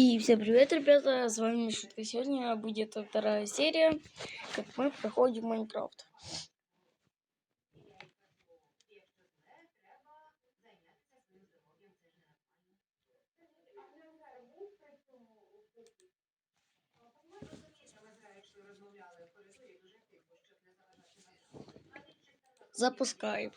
И всем привет, ребята, с вами Мишутка. Сегодня будет вторая серия, как мы проходим Майнкрафт. Запускаем.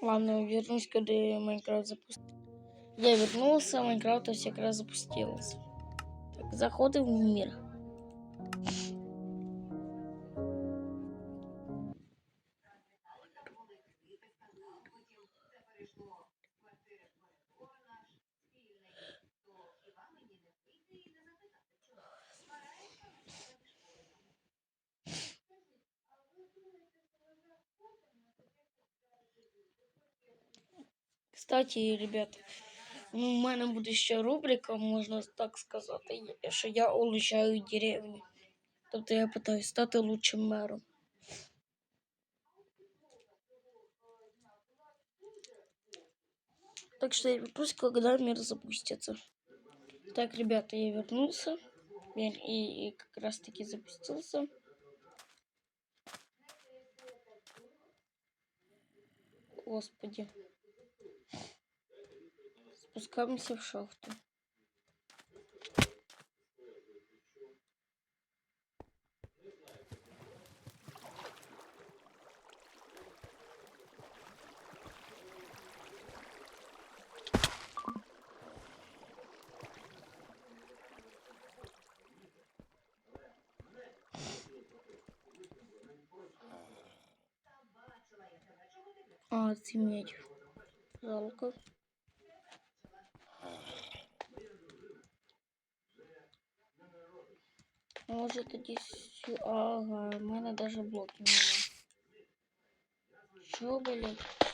Ладно, вернусь, когда Майнкрафт запустил. Я вернулся, Майнкрафт ось якраз запустилось. Так, заходим в мир. Кстати, ребят, ну, у мене буде ще рубрика, можна так сказати, що я улучшаю деревню. Тобто я питаю стати лучшим мером. Так что я вернусь, когда мир запустится. Так, ребята, я вернулся. Мир и, и как раз таки запустился. Господи. Спускаемся в шахту. А, це медь. Жалко. Може тоді сю... Ага, в мене даже блоків немає. Що, блядь?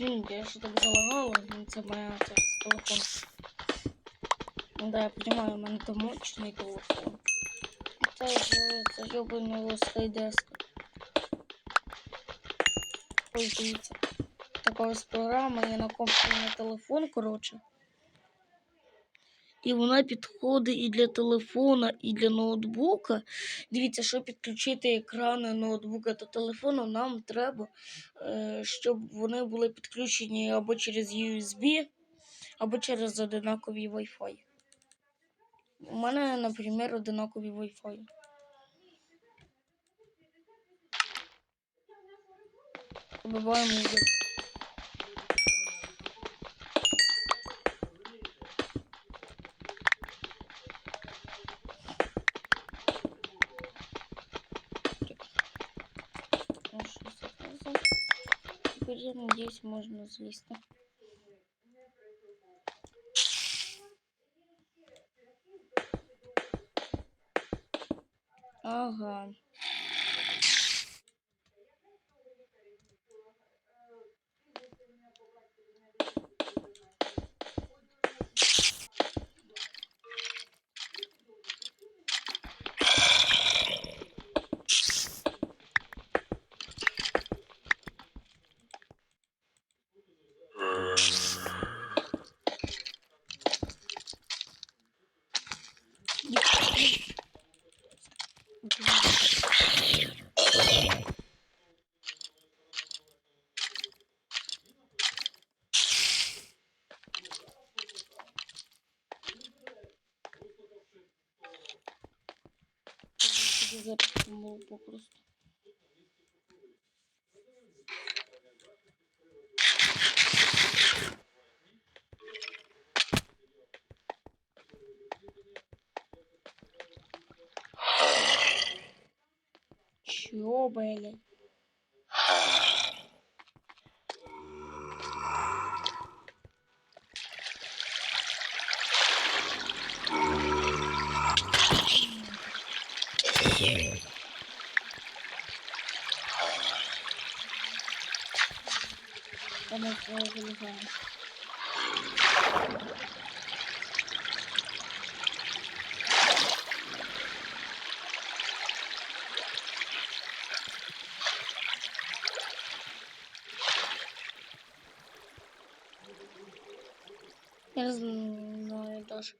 Извините, я что-то залагала, это це моя телефон. Ну да, я понимаю, у мене там мощний телефон. это же це йобаний скайдеска. Ой, дивіться. Така ось програма я на комп'ютері на телефон, коротше. І вона підходить і для телефона, і для ноутбука. Дивіться, щоб підключити екрани ноутбука та телефону, нам треба, е, щоб вони були підключені або через USB, або через одинаковий Wi-Fi. У мене, наприклад, одинаковий Wi-Fi. Вибиваємо я надеюсь, можно залезть. Ага. вже запнув попросту. Чё, блядь? залізаємо. Я знаю даже.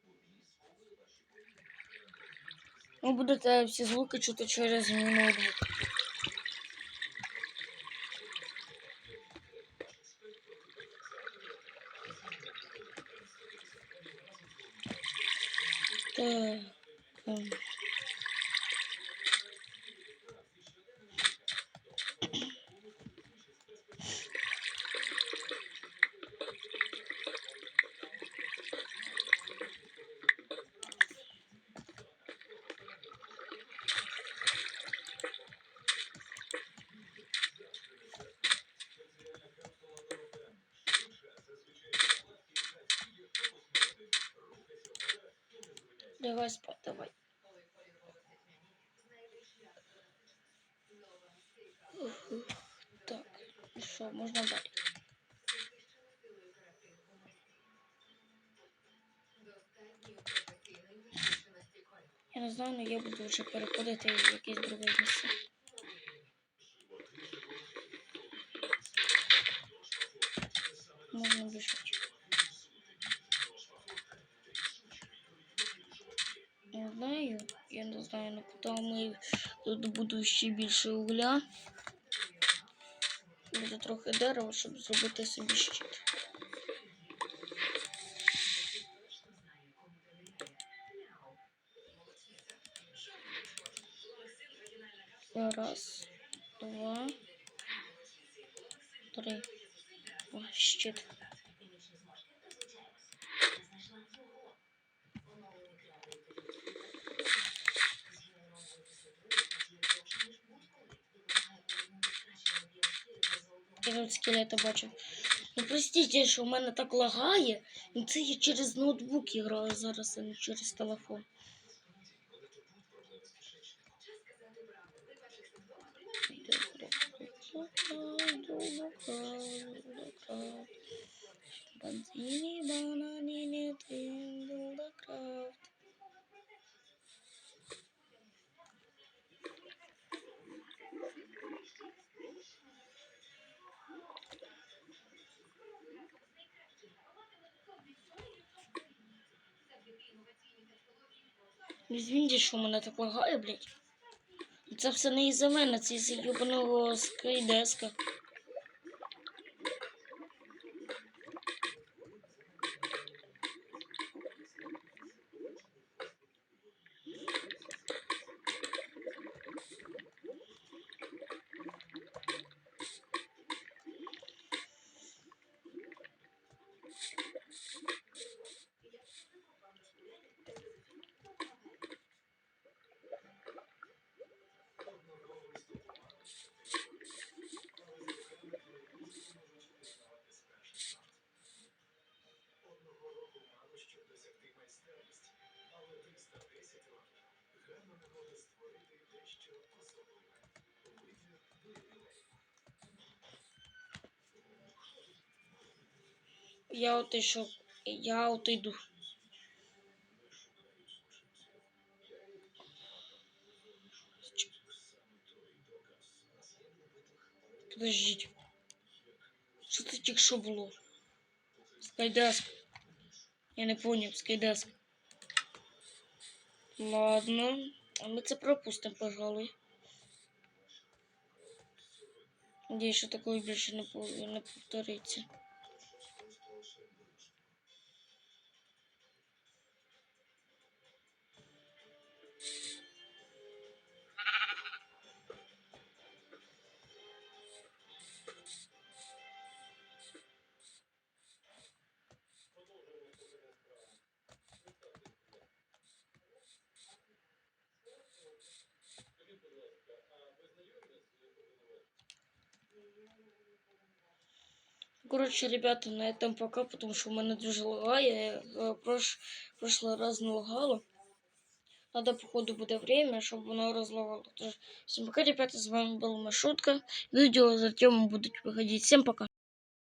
Ну, будуть э, все звуки что-то через ноутбук. Давай спать, давай. Так, що, можна далі. Я не знаю, але я буду вже переходити в якесь друге місце. Можна біжати. Не знаю, я не знаю, ну куди ми тут буду ще більше угля. Буде трохи дерева, щоб зробити собі щит. Раз, два, три. О, щит. Я тут скелета бачив. Ну простите, що в мене так лагає. Це я через ноутбук граю зараз, а не через телефон. Шимпанзini, бананini, триндулакрафт. Извините, що мене так лагає, блядь. Це все не із-за мене, це із-за юбаного скайдеска. Я от ішов. Я от йду. Подождіть. Що це тільки що було? Скайдеск. Я не поняв, скайдеск. Ладно. А ми це пропустимо, пожалуй. Надіюсь, що такого більше не повториться. Короче, ребята, на этом пока, потому что у меня дуже лагає. Я э, прош... прошлый раз не лагала. Надо, походу, будет время, чтобы воно розлагало. Всем пока, ребята, с вами был Машутка. Видео за тему будут выходить. Всем пока.